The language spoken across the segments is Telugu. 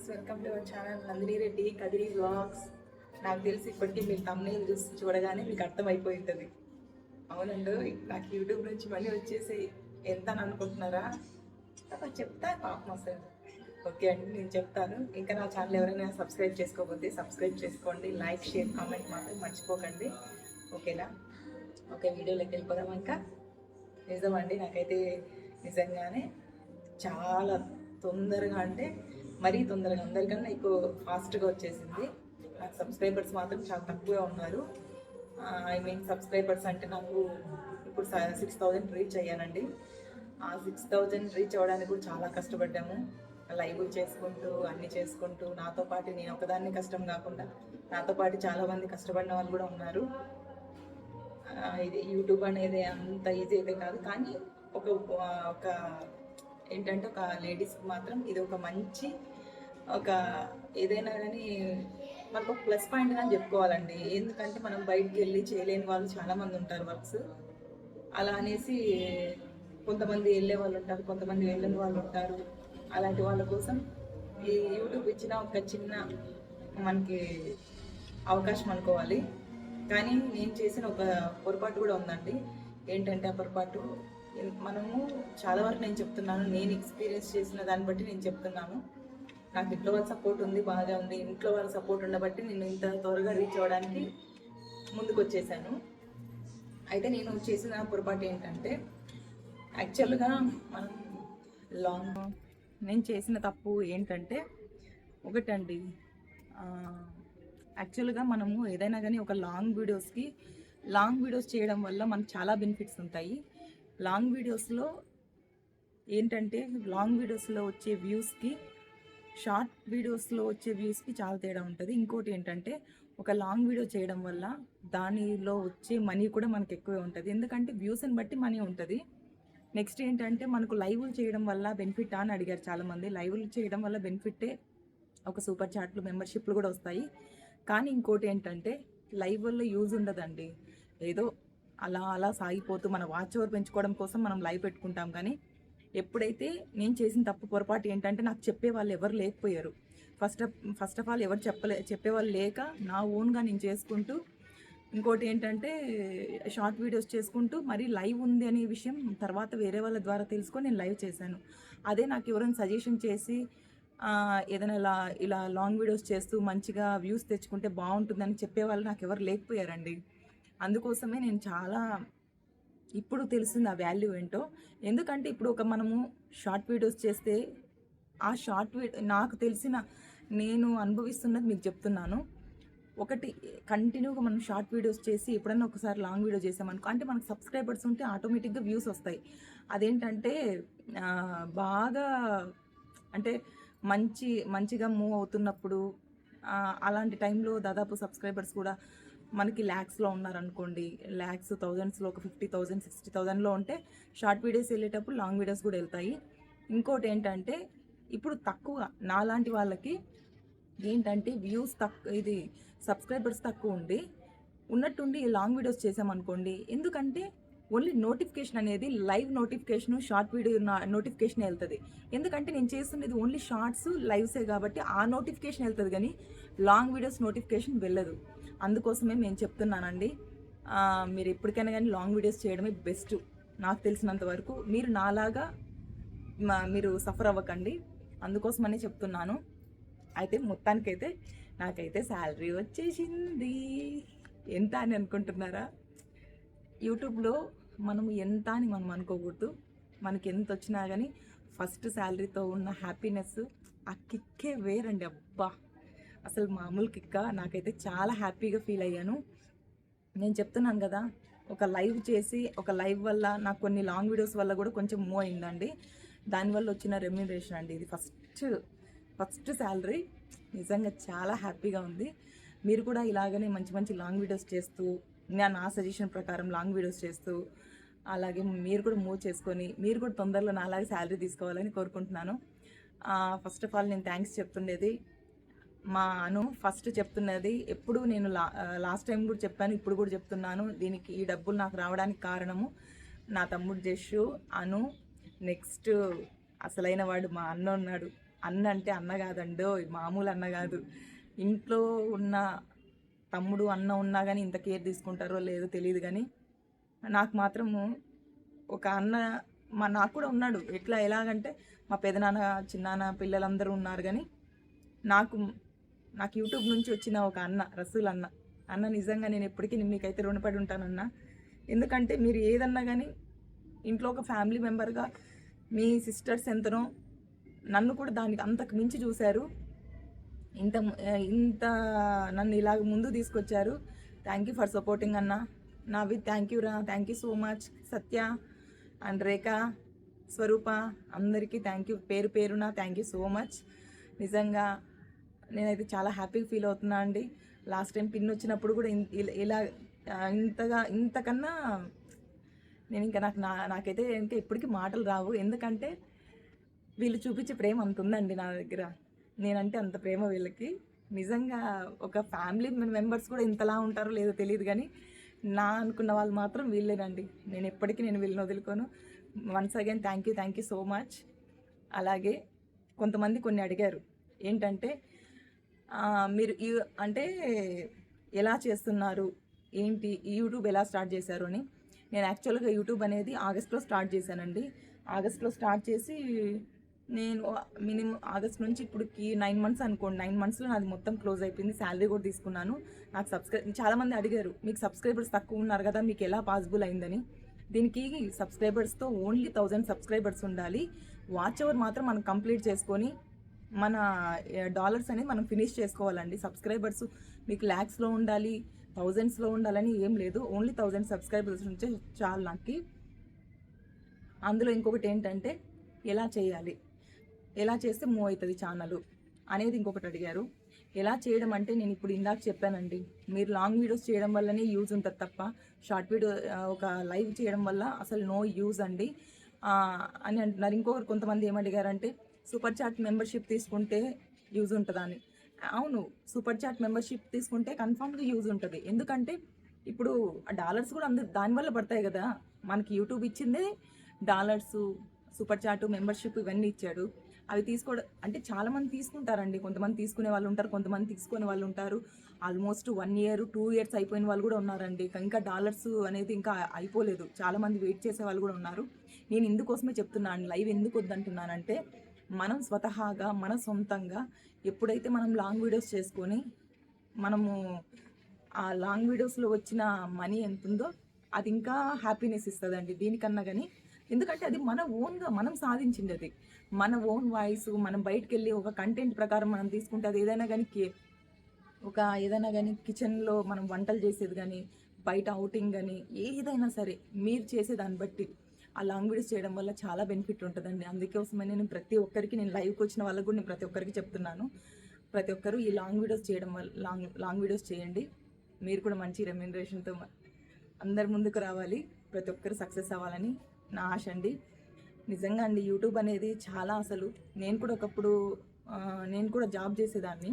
Friends welcome to our channel Nandini Reddy Kadiri vlogs. నాకు తెలిసి ఇప్పటికీ మీరు తమ్నేల్ చూసి చూడగానే మీకు అర్థమైపోయి ఉంటుంది నాకు యూట్యూబ్ నుంచి మనీ వచ్చేసి ఎంత అని అనుకుంటున్నారా? అబ్బా, చెప్తా పాపం అసలు. ఓకే అండి నేను చెప్తాను. ఇంకా నా ఛానల్ ఎవరైనా సబ్స్క్రైబ్ చేసుకోకపోతే సబ్స్క్రైబ్ చేసుకోండి. లైక్ షేర్ కామెంట్ మాత్రం మర్చిపోకండి. ఓకేనా? ఓకే వీడియోలోకి వెళ్ళిపోదాం ఇంకా? నిజమండి నాకైతే నిజంగానే చాలా తొందరగా అంటే మరీ తొందరగా అందరికన్నా ఎక్కువ ఫాస్ట్గా వచ్చేసింది. నాకు సబ్స్క్రైబర్స్ మాత్రం చాలా తక్కువే ఉన్నారు. ఐ మీన్ సబ్స్క్రైబర్స్ అంటే నాకు ఇప్పుడు సిక్స్ థౌజండ్ రీచ్ అయ్యానండి. ఆ సిక్స్ థౌజండ్ రీచ్ అవ్వడానికి కూడా చాలా కష్టపడ్డాము. లైవ్ చేసుకుంటూ అన్ని చేసుకుంటూ నాతో పాటు నేను ఒకదాన్ని కష్టం కాకుండా నాతో పాటు చాలామంది కష్టపడిన వాళ్ళు కూడా ఉన్నారు. ఇది యూట్యూబ్ అనేది అంత ఈజీ అయితే కాదు కానీ ఒక ఒక ఏంటంటే ఒక లేడీస్కి మాత్రం ఇది ఒక మంచి ఒక ఏదైనా కానీ మనకు ఒక ప్లస్ పాయింట్ అని చెప్పుకోవాలండి. ఎందుకంటే మనం బయటికి వెళ్ళి చేయలేని వాళ్ళు చాలామంది ఉంటారు వర్క్స్. అలా అనేసి కొంతమంది వెళ్ళే వాళ్ళు ఉంటారు కొంతమంది వెళ్ళని వాళ్ళు ఉంటారు. అలాంటి వాళ్ళ కోసం ఈ యూట్యూబ్ ఇచ్చిన ఒక చిన్న మనకి అవకాశం అనుకోవాలి. కానీ నేను చేసిన ఒక పొరపాటు కూడా ఉందండి. ఏంటంటే ఆ పొరపాటు మనము చాలా వరకు నేను చెప్తున్నాను నేను ఎక్స్పీరియన్స్ చేసిన దాన్ని బట్టి నేను చెప్తున్నాను. నాకు ఇంట్లో వాళ్ళ సపోర్ట్ ఉంది బాగా ఉంది. ఇంట్లో వాళ్ళ సపోర్ట్ ఉండబట్టి నేను ఇంత త్వరగా రీచ్ అవ్వడానికి ముందుకు వచ్చేసాను అయితే నేను చేసిన పొరపాటు ఏంటంటే యాక్చువల్గా మనం లాంగ్ నేను చేసిన తప్పు ఏంటంటే ఒకటండి యాక్చువల్గా మనము ఏదైనా కానీ ఒక లాంగ్ వీడియోస్కి లాంగ్ వీడియోస్ చేయడం వల్ల మనకు చాలా బెనిఫిట్స్ ఉంటాయి. లాంగ్ వీడియోస్లో ఏంటంటే లాంగ్ వీడియోస్లో వచ్చే వ్యూస్కి షార్ట్ వీడియోస్లో వచ్చే వ్యూస్కి చాలా తేడా ఉంటుంది. ఇంకోటి ఏంటంటే ఒక లాంగ్ వీడియో చేయడం వల్ల దానిలో వచ్చే మనీ కూడా మనకు ఎక్కువే ఉంటుంది. ఎందుకంటే వ్యూస్ని బట్టి మనీ ఉంటుంది. నెక్స్ట్ ఏంటంటే మనకు లైవ్లు చేయడం వల్ల బెనిఫిట్ అని అడిగారు చాలామంది. లైవ్లు చేయడం వల్ల బెనిఫిట్టే ఒక సూపర్ చాట్లు మెంబర్షిప్లు కూడా వస్తాయి. కానీ ఇంకోటి ఏంటంటే లైవ్ వల్ల యూజ్ ఉండదండి. ఏదో అలా అలా సాగిపోతూ మన వాచ్ ఓవర్ పెంచుకోవడం కోసం మనం లైవ్ పెట్టుకుంటాం. కానీ ఎప్పుడైతే నేను చేసిన తప్పు పొరపాటు ఏంటంటే నాకు చెప్పే వాళ్ళు ఎవరు లేకపోయారు. First of first of all ఎవరు చెప్పలే చెప్పేవాళ్ళు లేక నా ఓన్గా నేను చేసుకుంటూ ఇంకోటి ఏంటంటే షార్ట్ వీడియోస్ చేసుకుంటూ మరి లైవ్ ఉంది అనే విషయం తర్వాత వేరే వాళ్ళ ద్వారా తెలుసుకొని నేను లైవ్ చేశాను. అదే నాకు ఎవరైనా సజెషన్ చేసి ఏదైనా ఇలా ఇలా లాంగ్ వీడియోస్ చేస్తూ మంచిగా వ్యూస్ తెచ్చుకుంటే బాగుంటుందని చెప్పేవాళ్ళు నాకు ఎవరు లేకపోయారండి. అందుకోసమే నేను చాలా ఇప్పుడు తెలిసింది ఆ వాల్యూ ఏంటో. ఎందుకంటే ఇప్పుడు ఒక మనము షార్ట్ వీడియోస్ చేస్తే ఆ షార్ట్ వీడియో నాకు తెలిసిన నేను అనుభవిస్తున్నది మీకు చెప్తున్నాను. ఒకటి కంటిన్యూగా మనం షార్ట్ వీడియోస్ చేసి ఎప్పుడన్నా ఒకసారి లాంగ్ వీడియో చేసామనుకో అంటే మనకు సబ్స్క్రైబర్స్ ఉంటే ఆటోమేటిక్గా వ్యూస్ వస్తాయి. అదేంటంటే బాగా అంటే మంచి మంచిగా మూవ్ అవుతున్నప్పుడు అలాంటి టైంలో దాదాపు సబ్స్క్రైబర్స్ కూడా మనకి ల్యాక్స్లో ఉన్నారనుకోండి ల్యాక్స్ థౌజండ్స్లో ఒక ఫిఫ్టీ థౌజండ్ సిక్స్టీ థౌజండ్లో ఉంటే షార్ట్ వీడియోస్ వెళ్ళేటప్పుడు లాంగ్ వీడియోస్ కూడా వెళ్తాయి. ఇంకోటి ఏంటంటే ఇప్పుడు తక్కువ నాలాంటి వాళ్ళకి ఏంటంటే వ్యూస్ తక్కువ ఇది సబ్స్క్రైబర్స్ తక్కువ ఉండి ఉన్నట్టుండి లాంగ్ వీడియోస్ చేసామనుకోండి ఎందుకంటే ఓన్లీ నోటిఫికేషన్ అనేది live notification short video notification వెళ్తుంది. ఎందుకంటే నేను చేస్తున్నది ఓన్లీ షార్ట్స్ లైవ్సే కాబట్టి ఆ నోటిఫికేషన్ వెళ్తుంది కానీ లాంగ్ వీడియోస్ నోటిఫికేషన్ వెళ్ళదు. అందుకోసమే నేను చెప్తున్నానండి. మీరు ఎప్పటికైనా కానీ లాంగ్ వీడియోస్ చేయడమే బెస్ట్. నాకు తెలిసినంత వరకు మీరు నాలాగా మీరు సఫర్ అవ్వకండి. అందుకోసమనే చెప్తున్నాను. అయితే మొత్తానికైతే నాకైతే శాలరీ వచ్చేసింది. ఎంత అని అనుకుంటున్నారా? యూట్యూబ్లో మనం ఎంత అని మనం అనుకోకూడదు. మనకి ఎంత వచ్చినా కానీ ఫస్ట్ శాలరీతో ఉన్న హ్యాపీనెస్ ఆ కిక్కే వేరండి. అబ్బా! అసలు మామూలు కిక్క? నాకైతే చాలా హ్యాపీగా ఫీల్ అయ్యాను. నేను చెప్తున్నాను కదా ఒక లైవ్ చేసి ఒక లైవ్ వల్ల నాకు కొన్ని లాంగ్ వీడియోస్ వల్ల కూడా కొంచెం మూవ్ అయిందండి. దానివల్ల వచ్చిన రెమ్యూనరేషన్ అండి. ఇది ఫస్ట్ ఫస్ట్ శాలరీ నిజంగా చాలా హ్యాపీగా ఉంది. మీరు కూడా ఇలాగనే మంచి మంచి లాంగ్ వీడియోస్ చేస్తూ నా నా సజెషన్ ప్రకారం లాంగ్ వీడియోస్ చేస్తూ అలాగే మీరు కూడా మూవ్ చేసుకొని మీరు కూడా తొందరలో నాలాగే శాలరీ తీసుకోవాలని కోరుకుంటున్నాను. ఫస్ట్ ఆఫ్ ఆల్ నేను థ్యాంక్స్ చెప్తుండేది మా అను ఫస్ట్ చెప్తున్నది ఎప్పుడు నేను లా లాస్ట్ టైం కూడా చెప్పాను ఇప్పుడు కూడా చెప్తున్నాను దీనికి ఈ డబ్బులు నాకు రావడానికి కారణము నా తమ్ముడు జషు అను నెక్స్ట్ అసలైన వాడు మా అన్న ఉన్నాడు. అన్న అంటే అన్న కాదండో మామూలు అన్న కాదు. ఇంట్లో ఉన్న తమ్ముడు అన్న ఉన్నా కానీ ఇంత కేర్ తీసుకుంటారో లేదో తెలియదు కానీ నాకు మాత్రము ఒక అన్న మా నాకు కూడా ఉన్నాడు. ఎట్లా ఎలాగంటే మా పెదనాన్న చిన్నాన్న పిల్లలందరూ ఉన్నారు కానీ నాకు నాకు యూట్యూబ్ నుంచి వచ్చిన ఒక అన్న రసూల్ అన్న. అన్న నిజంగా నేను ఎప్పటికీ మీకైతే రుణపడి ఉంటానన్న. ఎందుకంటే మీరు ఏదన్నా కానీ ఇంట్లో ఒక ఫ్యామిలీ మెంబర్గా మీ సిస్టర్స్ ఎంతనో నన్ను కూడా దానికి అంతకు మించి చూశారు. ఇంత ఇంత నన్ను ఇలాగ ముందు తీసుకొచ్చారు. థ్యాంక్ యూ ఫర్ సపోర్టింగ్ అన్న. నావి థ్యాంక్ యూ రా thank you so much Satya and Rekha Swaroopa అందరికీ థ్యాంక్ యూ పేరు పేరున థ్యాంక్ యూ సో మచ్ నిజంగా నేనైతే చాలా హ్యాపీగా ఫీల్ అవుతున్నా అండి. లాస్ట్ టైం పిన్ వచ్చినప్పుడు కూడా ఇలా- ఇంతగా ఇంతకన్నా నేను ఇంకా నాకు నా నాకైతే ఇంకా ఇప్పటికీ మాటలు రావు. ఎందుకంటే వీళ్ళు చూపించే ప్రేమ అంత ఉందండి నా దగ్గర. నేనంటే అంత ప్రేమ వీళ్ళకి. నిజంగా ఒక ఫ్యామిలీ మెంబర్స్ కూడా ఇంతలా ఉంటారో లేదో తెలియదు కానీ నా అనుకున్న వాళ్ళు మాత్రం వీళ్ళేనండి. నేను ఎప్పటికీ నేను వీళ్ళని వదులుకోను. Once again thank you thank you so much అలాగే కొంతమంది కొన్ని అడిగారు. ఏంటంటే మీరు ఈ అంటే ఎలా చేస్తున్నారు? ఏంటి ఈ యూట్యూబ్ ఎలా స్టార్ట్ చేశారు అని. నేను యాక్చువల్గా యూట్యూబ్ అనేది ఆగస్ట్లో స్టార్ట్ చేశానండి. ఆగస్ట్లో స్టార్ట్ చేసి నేను మినిమం ఆగస్ట్ నుంచి ఇప్పుడుకి నైన్ మంత్స్ అనుకోండి. నైన్ మంత్స్లో నాది మొత్తం క్లోజ్ అయిపోయింది. శాలరీ కూడా తీసుకున్నాను. నాకు సబ్స్క్రైబ్ చాలామంది అడిగారు మీకు సబ్స్క్రైబర్స్ తక్కువ ఉన్నారు కదా మీకు ఎలా పాసిబుల్ అయిందని? దీనికి సబ్స్క్రైబర్స్తో ఓన్లీ థౌజండ్ సబ్స్క్రైబర్స్ ఉండాలి. వాచ్ అవర్ మాత్రం మనం కంప్లీట్ చేసుకొని మన డాలర్స్ అనేది మనం ఫినిష్ చేసుకోవాలండి. సబ్స్క్రైబర్స్ మీకు ల్యాక్స్లో ఉండాలి థౌజండ్స్లో ఉండాలని ఏం లేదు. ఓన్లీ థౌజండ్ సబ్స్క్రైబర్స్ ఉంటే చాలు నాకు. అందులో ఇంకొకటి ఏంటంటే ఎలా చేయాలి? ఎలా చేస్తే మూవ్ అవుతుంది ఛానల్ అనేది ఇంకొకటి అడిగారు. ఎలా చేయడం అంటే నేను ఇప్పుడు ఇందాక చెప్పానండి. మీరు లాంగ్ వీడియోస్ చేయడం వల్లనే యూజ్ ఉంటుంది తప్ప షార్ట్ వీడియో ఒక లైవ్ చేయడం వల్ల అసలు నో యూజ్ అండి. అని అంటున్నారు. ఇంకొకరు కొంతమంది ఏమడిగారంటే సూపర్ చాట్ మెంబర్షిప్ తీసుకుంటే యూజ్ ఉంటుందా? అని. అవును సూపర్ చాట్ మెంబర్షిప్ తీసుకుంటే కన్ఫామ్గా యూజ్ ఉంటుంది. ఎందుకంటే ఇప్పుడు డాలర్స్ కూడా అందరు దానివల్ల పడతాయి కదా. మనకి యూట్యూబ్ ఇచ్చిందే డాలర్స్ సూపర్ చాట్ మెంబర్షిప్ ఇవన్నీ ఇచ్చాడు. అవి తీసుకోవడం అంటే చాలా మంది తీసుకుంటారండి. కొంతమంది తీసుకునే వాళ్ళు ఉంటారు కొంతమంది తీసుకునే వాళ్ళు ఉంటారు. Almost one year two years అయిపోయిన వాళ్ళు కూడా ఉన్నారండి. ఇంకా డాలర్స్ అనేది ఇంకా అయిపోలేదు. చాలా మంది వెయిట్ చేసే వాళ్ళు కూడా ఉన్నారు. నేను ఇందుకోసమే చెప్తున్నాను లైవ్ ఎందుకు వద్దంటున్నానంటే మనం స్వతహాగా మన సొంతంగా ఎప్పుడైతే మనం లాంగ్ వీడియోస్ చేసుకొని మనము ఆ లాంగ్ వీడియోస్లో వచ్చిన మనీ ఎంత ఉందో అది ఇంకా హ్యాపీనెస్ ఇస్తుందండి. దీనికన్నా కానీ ఎందుకంటే అది మన ఓన్గా మనం సాధించింది అది మన ఓన్ వాయిస్ మనం బయటకు వెళ్ళి ఒక కంటెంట్ ప్రకారం మనం తీసుకుంటే అది ఏదైనా కానీ ఒక ఏదైనా కానీ కిచెన్లో మనం వంటలు చేసేది కానీ బయట అవుటింగ్ కానీ ఏదైనా సరే మీరు చేసే దాన్ని బట్టి ఆ లాంగ్వేజ్ చేయడం వల్ల చాలా బెనిఫిట్ ఉంటుందండి. అందుకోసమే నేను ప్రతి ఒక్కరికి నేను లైవ్కి వచ్చిన వాళ్ళకు కూడా నేను ప్రతి ఒక్కరికి చెప్తున్నాను. ప్రతి ఒక్కరు ఈ లాంగ్ వీడియోస్ చేయడం వల్ల లాంగ్ లాంగ్ వీడియోస్ చేయండి. మీరు కూడా మంచి రెమ్యూనరేషన్తో అందరి ముందుకు రావాలి. ప్రతి ఒక్కరు సక్సెస్ అవ్వాలని నా ఆశ అండి. నిజంగా అండి యూట్యూబ్ అనేది చాలా అసలు. నేను కూడా ఒకప్పుడు నేను కూడా జాబ్ చేసేదాన్ని.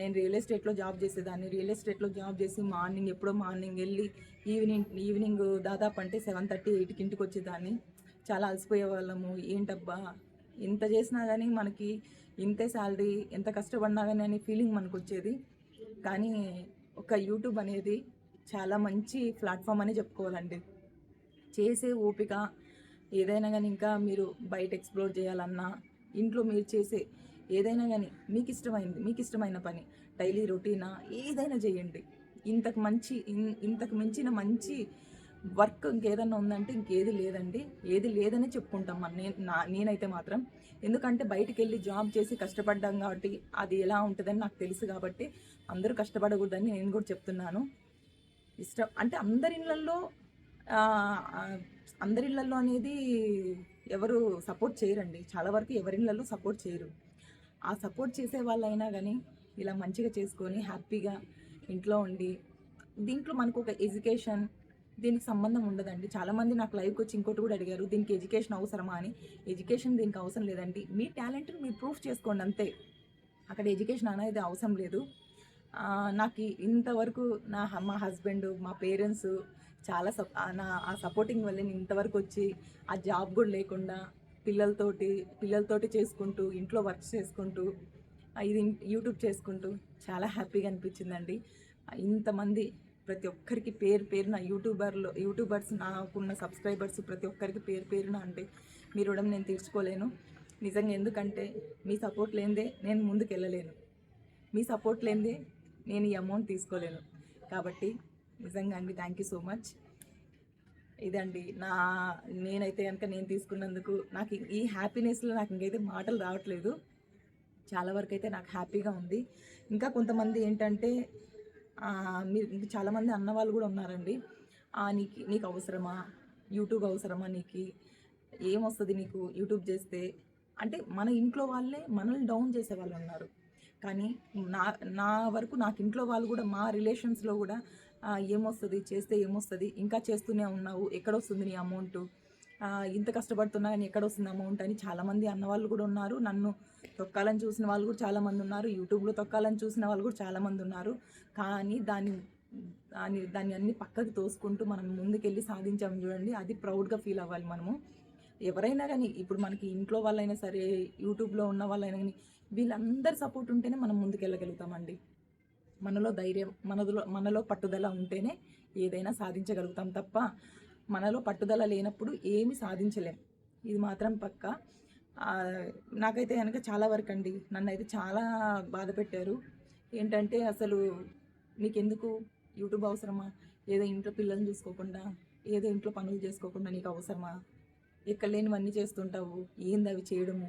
నేను రియల్ ఎస్టేట్లో జాబ్ చేసేదాన్ని. రియల్ ఎస్టేట్లో జాబ్ చేసి మార్నింగ్ ఎప్పుడో మార్నింగ్ వెళ్ళి ఈవినింగ్ ఈవినింగ్ దాదాపు అంటే సెవెన్ థర్టీ ఎయిట్కి ఇంటికి వచ్చేదాన్ని. చాలా అలసిపోయే వాళ్ళము. ఏంటబ్బా? ఎంత చేసినా కానీ మనకి ఇంతే శాలరీ ఎంత కష్టపడినా కానీ అనే ఫీలింగ్ మనకు వచ్చేది కానీ ఒక యూట్యూబ్ అనేది చాలా మంచి ప్లాట్ఫామ్ అని చెప్పుకోవాలండి. చేసే ఓపిక ఏదైనా కానీ ఇంకా మీరు బయట ఎక్స్ప్లోర్ చేయాలన్నా ఇంట్లో మీరు చేసే ఏదైనా కానీ మీకు ఇష్టమైంది మీకు ఇష్టమైన పని డైలీ రొటీనా ఏదైనా చేయండి. ఇంతకు మంచి ఇన్- ఇంతకు మించిన మంచి వర్క్ ఇంకేదన్నా ఉందంటే ఇంకేది లేదండి. ఏది లేదని చెప్పుకుంటాం మన. నేను నా నేనైతే మాత్రం. ఎందుకంటే బయటికి వెళ్ళి జాబ్ చేసి కష్టపడ్డాం కాబట్టి అది ఎలా ఉంటుందని నాకు తెలుసు కాబట్టి అందరూ కష్టపడకూడదని నేను కూడా చెప్తున్నాను. ఇష్టం అంటే అందరి ఇళ్ళల్లో అందరి ఇళ్ళలో అనేది ఎవరు సపోర్ట్ చేయరండి. చాలా వరకు ఎవరిళ్ళల్లో సపోర్ట్ చేయరు. ఆ సపోర్ట్ చేసే వాళ్ళైనా కానీ ఇలా మంచిగా చేసుకొని హ్యాపీగా ఇంట్లో ఉండి దీంట్లో మనకు ఒక ఎడ్యుకేషన్ దీనికి సంబంధం ఉండదండి. చాలామంది నాకు లైవ్కి వచ్చి ఇంకోటి కూడా అడిగారు దీనికి ఎడ్యుకేషన్ అవసరమా? అని. ఎడ్యుకేషన్ దీనికి అవసరం లేదండి. మీ టాలెంట్ని మీరు ప్రూఫ్ చేసుకోండి అంతే. అక్కడ ఎడ్యుకేషన్ అనేది అవసరం లేదు. నాకు ఇంతవరకు నా మా హస్బెండ్ మా పేరెంట్స్ చాలా సప్ ఆ నా ఆ సపోర్టింగ్ వల్ల నేను ఇంతవరకు వచ్చి ఆ జాబ్ కూడా లేకుండా పిల్లలతోటి పిల్లలతోటి చేసుకుంటూ ఇంట్లో వర్క్ చేసుకుంటూ ఇది యూట్యూబ్ చేసుకుంటూ చాలా హ్యాపీగా అనిపించిందండి. ఇంతమంది ప్రతి ఒక్కరికి పేరు పేరున యూట్యూబర్లో యూట్యూబర్స్ నాకున్న సబ్స్క్రైబర్స్ ప్రతి ఒక్కరికి పేరు పేరున అంటే మీ రుణం నేను తీర్చుకోలేను. నిజంగా ఎందుకంటే మీ సపోర్ట్ లేనిదే నేను ముందుకు వెళ్ళలేను మీ సపోర్ట్ లేనిదే నేను ఈ అమౌంట్ తీసుకోలేను. కాబట్టి నిజంగా అండి. థ్యాంక్ యూ సో మచ్ ఇదండి. నా నేనైతే కనుక నేను తీసుకున్నందుకు నాకు ఈ- హ్యాపీనెస్లో నాకు ఇంకైతే మాటలు రావట్లేదు. చాలా వరకు అయితే నాకు హ్యాపీగా ఉంది. ఇంకా కొంతమంది ఏంటంటే మీరు ఇంకా చాలామంది అన్న వాళ్ళు కూడా ఉన్నారండి. నీకు నీకు అవసరమా? యూట్యూబ్ అవసరమా నీకు? ఏమొస్తుంది నీకు యూట్యూబ్ చేస్తే? అంటే మన ఇంట్లో వాళ్ళే మనల్ని డౌన్ చేసే వాళ్ళు ఉన్నారు. కానీ నా నా వరకు నాకు ఇంట్లో వాళ్ళు కూడా మా రిలేషన్స్లో కూడా ఏమొస్తుంది? చేస్తే ఏమొస్తుంది? ఇంకా చేస్తూనే ఉన్నావు. ఎక్కడ వస్తుంది నీ అమౌంట్? ఇంత కష్టపడుతున్నా కానీ ఎక్కడ వస్తుంది అమౌంట్ అని చాలామంది అన్నవాళ్ళు కూడా ఉన్నారు. నన్ను తొక్కాలని చూసిన వాళ్ళు కూడా చాలామంది ఉన్నారు. యూట్యూబ్లో తొక్కాలని చూసిన వాళ్ళు కూడా చాలామంది ఉన్నారు. కానీ దాన్ని దాన్ని దాన్ని అన్ని పక్కకు తోసుకుంటూ మనం ముందుకెళ్ళి సాధించాము చూడండి. అది ప్రౌడ్గా ఫీల్ అవ్వాలి మనము. ఎవరైనా కానీ ఇప్పుడు మనకి ఇంట్లో వాళ్ళైనా సరే యూట్యూబ్లో ఉన్న వాళ్ళైనా కానీ వీళ్ళందరి సపోర్ట్ ఉంటేనే మనం ముందుకెళ్ళగలుగుతామండి. మనలో ధైర్యం మనలో మనలో పట్టుదల ఉంటేనే ఏదైనా సాధించగలుగుతాం తప్ప మనలో పట్టుదల లేనప్పుడు ఏమి సాధించలేం. ఇది మాత్రం పక్క. నాకైతే కనుక చాలా వరకు అండి నన్ను అయితే చాలా బాధ పెట్టారు. ఏంటంటే అసలు నీకెందుకు? యూట్యూబ్ అవసరమా? ఏదో ఇంట్లో పిల్లల్ని చూసుకోకుండా ఏదో ఇంట్లో పనులు చేసుకోకుండా నీకు అవసరమా? ఎక్కడ లేనివన్నీ చేస్తుంటావు. ఏంది అవి చేయడము?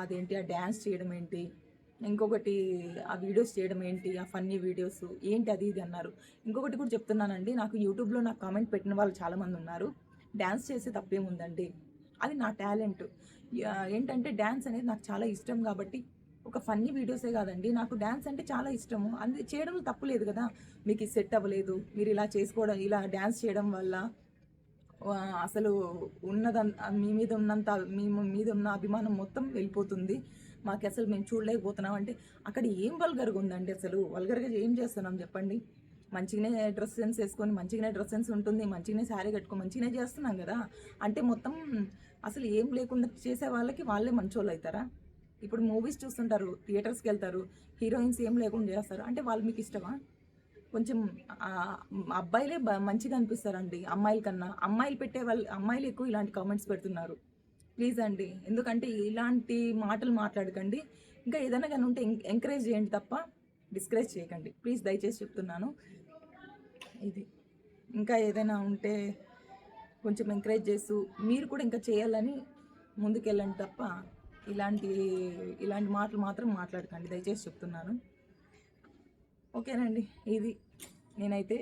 అదేంటి? ఆ డ్యాన్స్ చేయడం ఏంటి ఇంకొకటి ఆ వీడియోస్ చేయడం ఏంటి? ఆ ఫన్నీ వీడియోస్ ఏంటి అది ఇది అన్నారు. ఇంకొకటి కూడా చెప్తున్నానండి. నాకు యూట్యూబ్లో నాకు కామెంట్ పెట్టిన వాళ్ళు చాలామంది ఉన్నారు. డ్యాన్స్ చేసే తప్పేముందండి? అది నా టాలెంట్. ఏంటంటే డ్యాన్స్ అనేది నాకు చాలా ఇష్టం కాబట్టి ఒక ఫన్నీ వీడియోసే కాదండి. నాకు డ్యాన్స్ అంటే చాలా ఇష్టము. అది చేయడం తప్పు లేదు కదా? మీకు ఇది సెట్ అవ్వలేదు. మీరు ఇలా చేసుకోవడం ఇలా డ్యాన్స్ చేయడం వల్ల అసలు ఉన్నదం మీ మీద ఉన్నంత మీ మీద ఉన్న అభిమానం మొత్తం వెళ్ళిపోతుంది. మాకు అసలు మేము చూడలేకపోతున్నాం అంటే అక్కడ ఏం వల్గర్గా ఉందండి అసలు? వల్గర్గా ఏం చేస్తున్నాం చెప్పండి? మంచిగానే డ్రెస్ సెన్స్ వేసుకొని మంచిగానే డ్రెస్ సెన్స్ ఉంటుంది మంచిగానే శారీ కట్టుకొని మంచిగానే చేస్తున్నాం కదా? అంటే మొత్తం అసలు ఏం లేకుండా చేసే వాళ్ళకి వాళ్ళే మంచోళ్ళు అవుతారా? ఇప్పుడు మూవీస్ చూస్తుంటారు థియేటర్స్కి వెళ్తారు హీరోయిన్స్ ఏం లేకుండా చేస్తారు అంటే వాళ్ళు మీకు ఇష్టమా? కొంచెం అబ్బాయిలే మంచిగా అనిపిస్తారండి అమ్మాయిల కన్నా. అమ్మాయిలు పెట్టే వాళ్ళు అమ్మాయిలు ఎక్కువ ఇలాంటి కామెంట్స్ పెడుతున్నారు. ప్లీజ్ అండి ఎందుకంటే ఇలాంటి మాటలు మాట్లాడకండి. ఇంకా ఏదైనా కానీ ఉంటే ఎంకరేజ్ చేయండి తప్ప డిస్కరేజ్ చేయకండి. ప్లీజ్ దయచేసి చెప్తున్నాను. ఇది. ఇంకా ఏదైనా ఉంటే కొంచెం ఎంకరేజ్ చేస్తూ మీరు కూడా ఇంకా చేయాలని ముందుకెళ్ళండి తప్ప ఇలాంటి ఇలాంటి మాటలు మాత్రం మాట్లాడకండి. దయచేసి చెప్తున్నాను. ఓకేనండి. ఇది. నేనైతే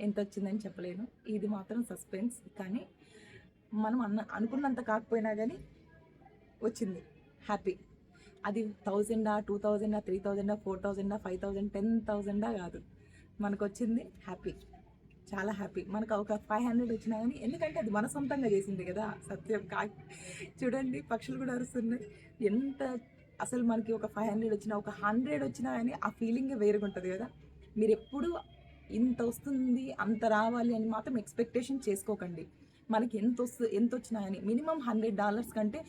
ఎంత వచ్చిందని చెప్పలేను. ఇది మాత్రం సస్పెన్స్ కానీ మనం అన్న అనుకున్నంత కాకపోయినా కానీ వచ్చింది. హ్యాపీ అది థౌజండా టూ థౌజండా త్రీ థౌజండా ఫోర్ థౌజండా ఫైవ్ థౌజండ్ టెన్ థౌజండా కాదు. మనకు వచ్చింది హ్యాపీ చాలా హ్యాపీ మనకు ఒక ఫైవ్ హండ్రెడ్ వచ్చినా కానీ ఎందుకంటే అది మన సొంతంగా చేసింది కదా. సత్యం కా చూడండి పక్షులు కూడా అరుస్తున్నాయి. ఎంత అసలు మనకి ఒక ఫైవ్ హండ్రెడ్ వచ్చినా ఒక హండ్రెడ్ వచ్చినా కానీ ఆ ఫీలింగే వేరుగా ఉంటుంది కదా. మీరు ఎప్పుడు ఇంత వస్తుంది అంత రావాలి అని మాత్రం ఎక్స్పెక్టేషన్ చేసుకోకండి. మనకి ఎంత వస్తు ఎంత వచ్చినాయని కానీ మినిమం హండ్రెడ్ డాలర్స్ కంటే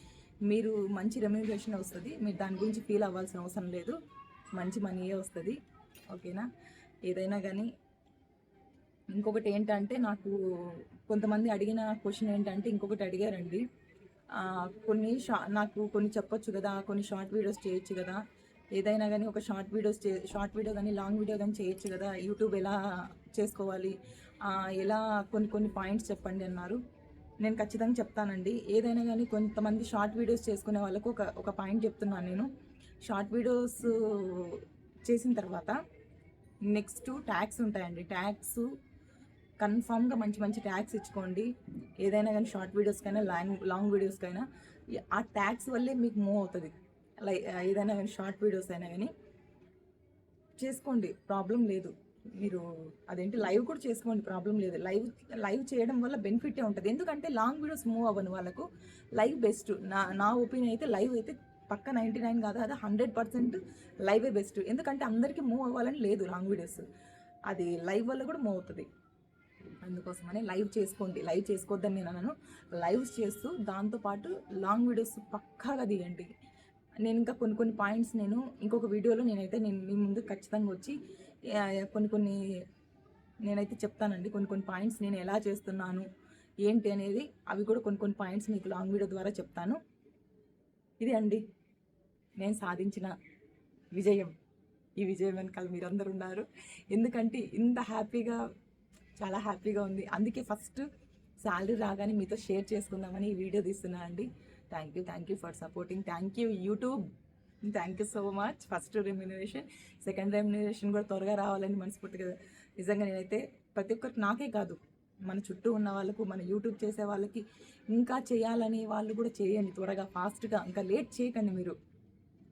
మీరు మంచి రెమ్యూనరేషన్ వస్తుంది. మీరు దాని గురించి ఫీల్ అవ్వాల్సిన అవసరం లేదు. మంచి మనీయే వస్తుంది. ఓకేనా? ఏదైనా కానీ ఇంకొకటి ఏంటంటే నాకు కొంతమంది అడిగిన క్వశ్చన్ ఏంటంటే ఇంకొకటి అడిగారండి. కొన్ని షా నాకు కొన్ని చెప్పొచ్చు కదా కొన్ని షార్ట్ వీడియోస్ చేయొచ్చు కదా. ఏదైనా కానీ ఒక షార్ట్ వీడియోస్ చే షార్ట్ వీడియో కానీ లాంగ్ వీడియో కానీ చేయొచ్చు కదా. యూట్యూబ్ ఎలా చేసుకోవాలి? ఎలా కొన్ని కొన్ని పాయింట్స్ చెప్పండి అన్నారు. నేను ఖచ్చితంగా చెప్తానండి. ఏదైనా కానీ కొంతమంది షార్ట్ వీడియోస్ చేసుకునే వాళ్ళకు ఒక ఒక పాయింట్ చెప్తున్నాను నేను. షార్ట్ వీడియోస్ చేసిన తర్వాత నెక్స్ట్ ట్యాక్స్ ఉంటాయండి. ట్యాక్స్ కన్ఫామ్గా మంచి మంచి ట్యాక్స్ ఇచ్చుకోండి. ఏదైనా కానీ షార్ట్ వీడియోస్కైనా లాంగ్ లాంగ్ వీడియోస్కైనా ఆ ట్యాక్స్ వల్లే మీకు మూవ్ అవుతుంది. లైక్ ఏదైనా కానీ షార్ట్ వీడియోస్ అయినా కానీ చేసుకోండి. ప్రాబ్లం లేదు. మీరు అదేంటి లైవ్ కూడా చేసుకోండి ప్రాబ్లం లేదు. లైవ్ లైవ్ చేయడం వల్ల బెనిఫిటే ఉంటుంది. ఎందుకంటే లాంగ్ వీడియోస్ మూవ్ అవ్వను వాళ్ళకు. Live best. నా నా ఒపీనియన్ అయితే లైవ్ అయితే పక్క నైంటీ నైన్ కాదు అది హండ్రెడ్ పర్సెంట్ లైవే బెస్ట్. ఎందుకంటే అందరికీ మూవ్ అవ్వాలని లేదు లాంగ్ వీడియోస్. అది లైవ్ వల్ల కూడా మూవ్ అవుతుంది. అందుకోసమని లైవ్ చేసుకోండి. లైవ్ చేసుకోవద్దని నేను అన్నాను లైవ్స్ చేస్తూ దాంతోపాటు లాంగ్ వీడియోస్ పక్కాగా తీయండి. నేను ఇంకా కొన్ని కొన్ని పాయింట్స్ నేను ఇంకొక వీడియోలో నేనైతే నేను మీ ముందు ఖచ్చితంగా వచ్చి కొన్ని కొన్ని నేనైతే చెప్తానండి. కొన్ని కొన్ని పాయింట్స్ నేను ఎలా చేస్తున్నాను ఏంటి అనేది అవి కూడా కొన్ని కొన్ని పాయింట్స్ మీకు లాంగ్ వీడియో ద్వారా చెప్తాను. ఇది అండి. నేను సాధించిన విజయం. ఈ విజయం వెనకాల మీరందరూ ఉన్నారు. ఎందుకంటే ఇంత హ్యాపీగా చాలా హ్యాపీగా ఉంది. అందుకే ఫస్ట్ శాలరీ రాగానే మీతో షేర్ చేసుకుందామని ఈ వీడియో తీస్తున్నా అండి. Thank you thank you for supporting thank you YouTube thank you so much first remuneration second remuneration కూడా త్వరగా రావాలని మనస్ఫూర్తిగా నిజంగా నేనైతే ప్రతి ఒక్కరికి నాకే కాదు. మన చుట్టూ ఉన్న వాళ్ళకు మన యూట్యూబ్ చేసే వాళ్ళకి ఇంకా చేయాలని వాళ్ళు కూడా చేయండి త్వరగా ఫాస్ట్గా. ఇంకా లేట్ చేయకండి మీరు.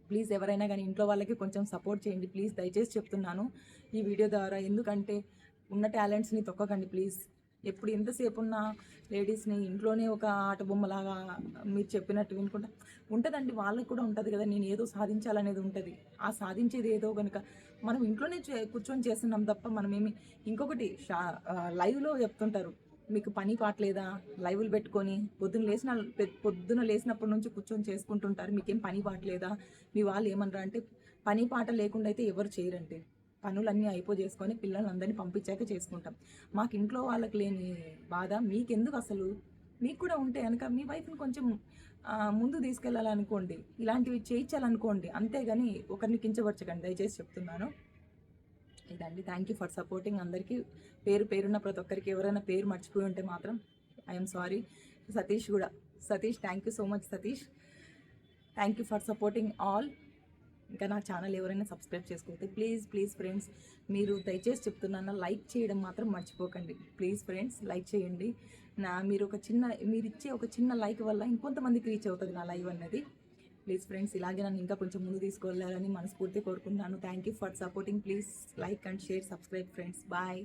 ప్లీజ్ ఎవరైనా కానీ ఇంట్లో వాళ్ళకి కొంచెం సపోర్ట్ చేయండి. ప్లీజ్ దయచేసి చెప్తున్నాను ఈ వీడియో ద్వారా. ఎందుకంటే ఉన్న టాలెంట్స్ని తొక్కకండి ప్లీజ్ ఎప్పుడు ఎంతసేపు ఉన్న లేడీస్ని ఇంట్లోనే ఒక ఆట బొమ్మలాగా మీరు చెప్పినట్టు వినుకుంటా. ఉంటుందండి వాళ్ళకి కూడా ఉంటుంది కదా నేను ఏదో సాధించాలనేది ఉంటుంది. ఆ సాధించేది ఏదో కనుక మనం ఇంట్లోనే చే- కూర్చొని చేస్తున్నాం తప్ప మనమేమి ఇంకొకటి షా లైవ్లో చెప్తుంటారు. మీకు పని పాటలేదా లైవ్లు పెట్టుకొని పొద్దున లేచిన పొద్దున లేచినప్పటి నుంచి కూర్చొని చేసుకుంటుంటారు. మీకేం పని పాటలేదా మీ వాళ్ళు ఏమన్నారు అంటే పని పాట లేకుండా అయితే ఎవరు చేయరంటే పనులన్నీ అయిపో చేసుకొని పిల్లలందరినీ పంపించాక చేసుకుంటాం. మాకు ఇంట్లో వాళ్ళకి లేని బాధ మీకెందుకు అసలు? మీకు కూడా ఉంటే కనుక మీ వైఫ్ని కొంచెం ముందు తీసుకెళ్ళాలనుకోండి ఇలాంటివి చేయించాలనుకోండి అంతేగాని ఒకరిని కించపరచకండి. దయచేసి చెప్తున్నాను. ఇదండి. థ్యాంక్ యూ ఫర్ సపోర్టింగ్ అందరికీ. పేరు పేరున్న ప్రతి ఒక్కరికి ఎవరైనా పేరు మర్చిపోయి ఉంటే మాత్రం ఐఎమ్ సారీ సతీష్ కూడా. Satish thank you so much Satish. Thank you for supporting all ఇంకా నా ఛానల్ ఎవరైనా సబ్స్క్రైబ్ చేసుకోకపోతే ప్లీజ్ ప్లీజ్ ఫ్రెండ్స్ మీరు దయచేసి చెప్తున్నాను లైక్ చేయడం మాత్రం మర్చిపోకండి. ప్లీజ్ ఫ్రెండ్స్ లైక్ చేయండి. నా మీరు ఒక చిన్న మీరు ఇచ్చే ఒక చిన్న లైక్ వల్ల ఇంకొంతమందికి రీచ్ అవుతుంది నా లైవ్ అన్నది. ప్లీజ్ ఫ్రెండ్స్ ఇలాగే నన్ను ఇంకా కొంచెం ముందు తీసుకెళ్ళాలని మనస్ఫూర్తి కోరుకుంటున్నాను. Thank you for supporting please like and share subscribe friends bye